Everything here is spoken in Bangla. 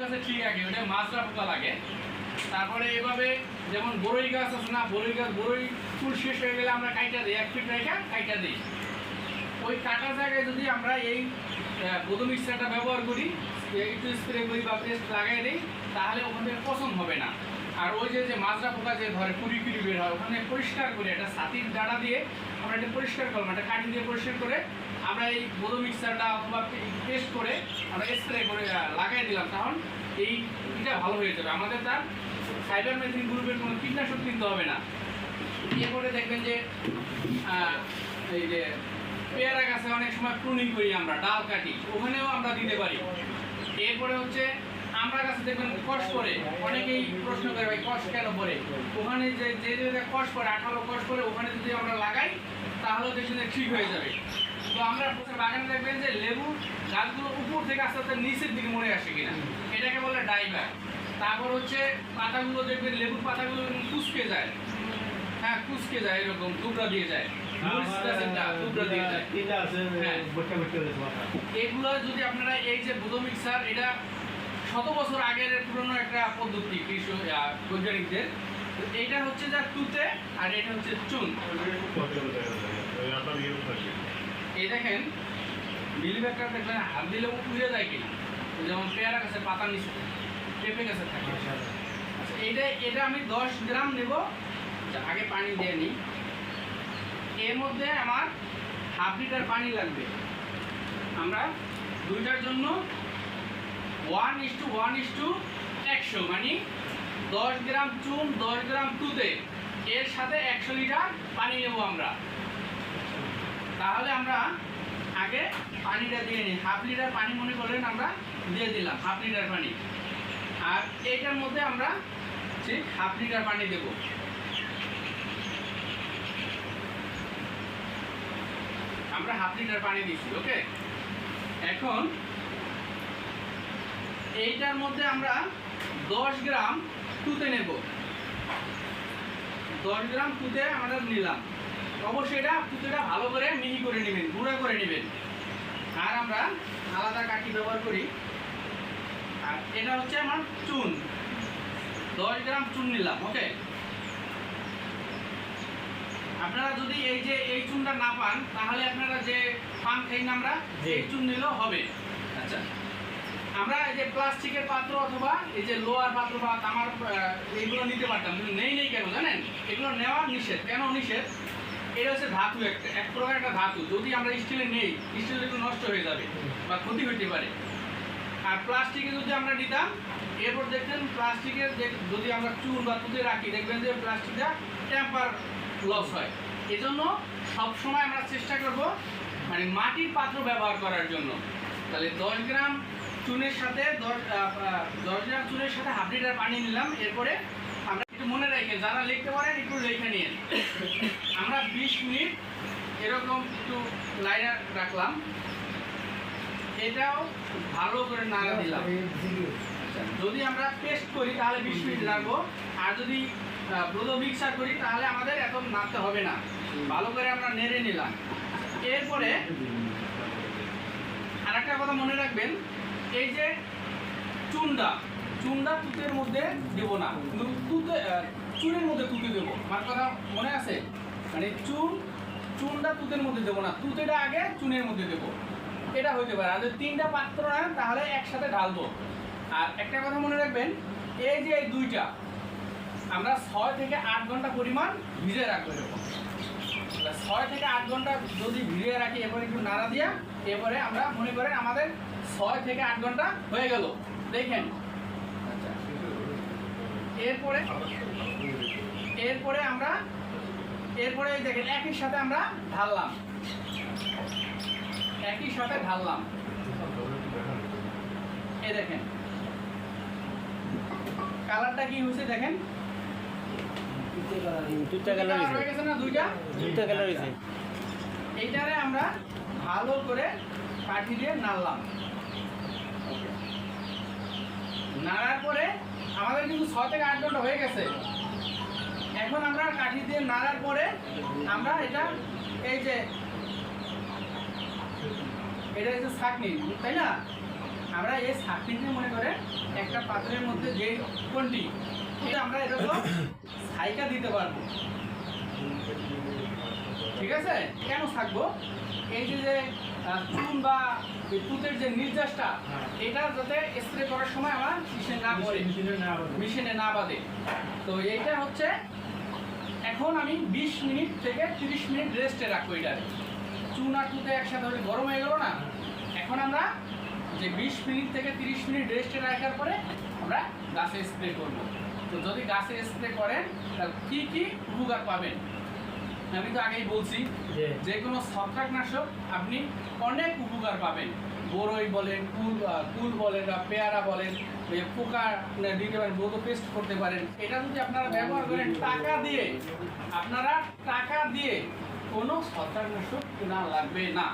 কাছে ঠিক আছে, ওটা মাছরা পোকা লাগে। তারপরে এভাবে যেমন বরই গাছ আছে না, বরই গাছ, বরই ফুল শেষ হয়ে গেলে আমরা কাইটা দিই, এক ফিট রেখা কাইটা দিই। ওই কাটা জায়গায় যদি আমরা এই গোদম মিক্সারটা ব্যবহার করি, একটু স্প্রে করি বা পেস্ট লাগাই দিই, তাহলে ওখান থেকে পছন্দ হবে না। আর ওই যে যে মাজরা পোকা যে ধরে, কুড়ি কুড়ি বের হয়, ওখানে পরিষ্কার করে একটা ছাতির ডাড়া দিয়ে আমরা এটা পরিষ্কার করলাম, একটা কাঠি দিয়ে পরিষ্কার করে আমরা এই গোদো মিক্সারটা অথবা পেস্ট করে আমরা স্প্রে করে লাগাই দিলাম। তখন এই এটা ভালো হয়ে যাবে। আমাদের তার সাইবার মেথিন গ্রুপের কোনো কীটনাশক কিনতে হবে না। এরপরে দেখবেন যে এই যে পেয়ারা গাছে অনেক সময় প্রুনিং করি আমরা, ডাল কাটি, ওখানেও আমরা দিতে পারি। এরপরে হচ্ছে আমরা গাছে দেখবেন কষ করে অনেকেই প্রশ্ন করে ভাই কষ কেন পরে ওখানে যে যে জায়গায় কষ করে আঠালো কষ করে ওখানে যদি আমরা লাগাই তাহলে দেখবেন ঠিক হয়ে যাবে। তো আমরা বাগানে দেখবেন যে লেবু গাছগুলো উপর থেকে আস্তে আস্তে নিচের দিকে মরে আসে কিনা। এটাকে বলে ডাইভার। তারপর হচ্ছে পাতাগুলো দেখবেন লেবুর পাতাগুলো কুচকে যায়। হ্যাঁ কুচকে যায় এরকম টুকরা দিয়ে যায়। হ্যাঁ। এগুলো যদি আপনারা এই যে বুধো মিক্সার এটা শত বছর আগের পুরনো একটা পদ্ধতি কৃষক বৈজ্ঞানিকদের। এইটা হচ্ছে যা তুতে আর এটা হচ্ছে চুন। এই দেখেন মিলি ব্যাগটা দেখবেন হাত দিলে উড়ে যায় কিনা। যেমন পেয়ারা গাছের পাতা নিচে পেঁপে গাছের থাকে। আচ্ছা এইটা এটা আমি দশ গ্রাম নেব। আচ্ছা, আগে পানি দিয়ে নিই। এর মধ্যে আমার হাফ লিটার পানি লাগবে। আমরা দুইটার জন্য one is two one is two একশো মানে দশ গ্রাম চুন, দশ গ্রাম তুতে। এর সাথে একশো লিটার পানি নেব আমরা। তাহলে আমরা আগে পানিটা দিয়ে নিই। হাফ লিটার পানি মনে করলেন আমরা দিয়ে দিলাম, হাফ লিটার পানি। আর এইটার মধ্যে আমরা ঠিক হাফ লিটার পানি দেব। আমরা হাফ লিটার পানি দিচ্ছি ওকে এখন এইটার মধ্যে আমরা দশ গ্রাম তুতে নেব। দশ গ্রাম তুতে আমরা নিলাম। অবশ্যই এটা তুতেটা ভালো করে মিহি করে নেবেন গুঁড়া করে নেবেন। আর আমরা আলাদা কাঠি ব্যবহার করি। আর এটা হচ্ছে আমার চুন। দশ গ্রাম চুন নিলাম ওকে আপনারা যদি এই যে এই চুনটা না পান তাহলে আপনারা যে পান খাই না আমরা এই চুন নিলেও হবে। আচ্ছা। আমরা এই যে প্লাস্টিকের পাত্র অথবা এই যে লোহার পাত্র বা তামার এইগুলো নিতে পারতাম। কিন্তু নেই নেই কেন জানেন? এগুলো নেওয়া নিষেধ। কেন নিষেধ? এটা হচ্ছে ধাতু একটা, এক প্রকার একটা ধাতু। যদি আমরা স্টিলে নেই, স্টিল একটু নষ্ট হয়ে যাবে বা ক্ষতি হতে পারে। আর প্লাস্টিকে যদি আমরা নিতাম, এরপর দেখবেন প্লাস্টিকের যদি আমরা চুল বা তুতে রাখি, দেখবেন যে প্লাস্টিকটা টেম্পার লস হয়। এজন্য সবসময় আমরা চেষ্টা করব মানে মাটির পাত্র ব্যবহার করার জন্য। তাহলে দশ গ্রাম চুনের সাথে দশ দশ গ্রাম চুনের সাথে হাফ লিটার পানি নিলাম, এরপরে আমরা একটু মনে রাখেন যারা লিখতে পারেন, একটু লেখে নিন আমরা বিশ মিনিট এরকম একটু লাইনে রাখলাম। এটাও ভালো করে নাড়া দিলাম। যদি আমরা পেস্ট করি, তাহলে বিশ মিনিট লাগবো আর যদি ব্রোদ মিক্সার করি, তাহলে আমাদের এত নাড়তে হবে না। ভালো করে আমরা নেড়ে নিলাম। এরপরে আর একটা কথা মনে রাখবেন এই যে চুনটা চুনটা তুতের মধ্যে দেব না, কিন্তু তুতে চুনের মধ্যে তুতে দেবো। আমার কথা মনে আছে? মানে চুন চুনটা তুতের মধ্যে দেবো না, তুতেটা আগে চুনের মধ্যে দেবো। এটা হইতে পারে। আর তিনটা পাত্র নেন, তাহলে একসাথে ঢালবো। আর একটা কথা মনে রাখবেন, এই যে এই দুইটা, আমরা ছয় থেকে আট ঘণ্টা পরিমাণ ভিজে রাখব এরকম। ছয় থেকে আট ঘণ্টা যদি ভিজিয়ে রাখি, এরপরে একটু নাড়া দিয়া, এরপরে আমরা মনে করেন আমাদের ছয় থেকে আট ঘণ্টা হয়ে গেল। দেখেন। এরপরে এরপরে আমরা, এরপরে দেখেন, একই সাথে আমরা ঢাললাম। একই সাথে ঢাললাম। এ দেখেন। কালারটা কি হয়েছে দেখেন? গেছে না দুইটা কালার হয়েছে এইটারে আমরা ভালো করে কাঠি দিয়ে নাড়লাম। নাড়ার পরে আমাদের কিন্তু ছয় থেকে আট ঘণ্টা হয়ে গেছে। এখন আমরা কাঠি দিয়ে নাড়ার পরে আমরা এটা এই যে এটা হচ্ছে ছাকনি তাই না? আমরা এই দিয়ে মনে করে একটা পাত্রের মধ্যে যে কোনটি এটা আমরা এটা হলো সাইকা দিতে পারব। ঠিক আছে? কেন থাকব? এই যে যে চুন বা তুতের যে নির্যাসটা হ্যাঁ। এটা যাতে স্প্রে করার সময় আমার মেশিনে না পড়ে। মেশিনে না হবে মেশিনে না বাঁধে। তো এইটা হচ্ছে এখন আমি বিশ মিনিট থেকে তিরিশ মিনিট রেস্টে রাখব এটা চুন আর তুতে একসাথে হলে গরম হয়ে গেলো না? এখন আমরা যে বিশ মিনিট থেকে তিরিশ মিনিট রেস্টে রাখার পরে আমরা গাছে স্প্রে করব। তো যদি গাছে স্প্রে করেন তাহলে কী কী উপকার পাবেন? আমি তো আগেই বলছি যে কোনো ছত্রাকনাশক আপনি অনেক উপকার পাবেন। বড়ই বলেন কুল কুল বলেন বা পেয়ারা বলেন পোকা দিতে পারেন বোধ পেস্ট করতে পারেন। এটা যদি আপনারা ব্যবহার করেন টাকা দিয়ে আপনারা টাকা দিয়ে কোনো ছত্রাকনাশক কেনা লাগবে না।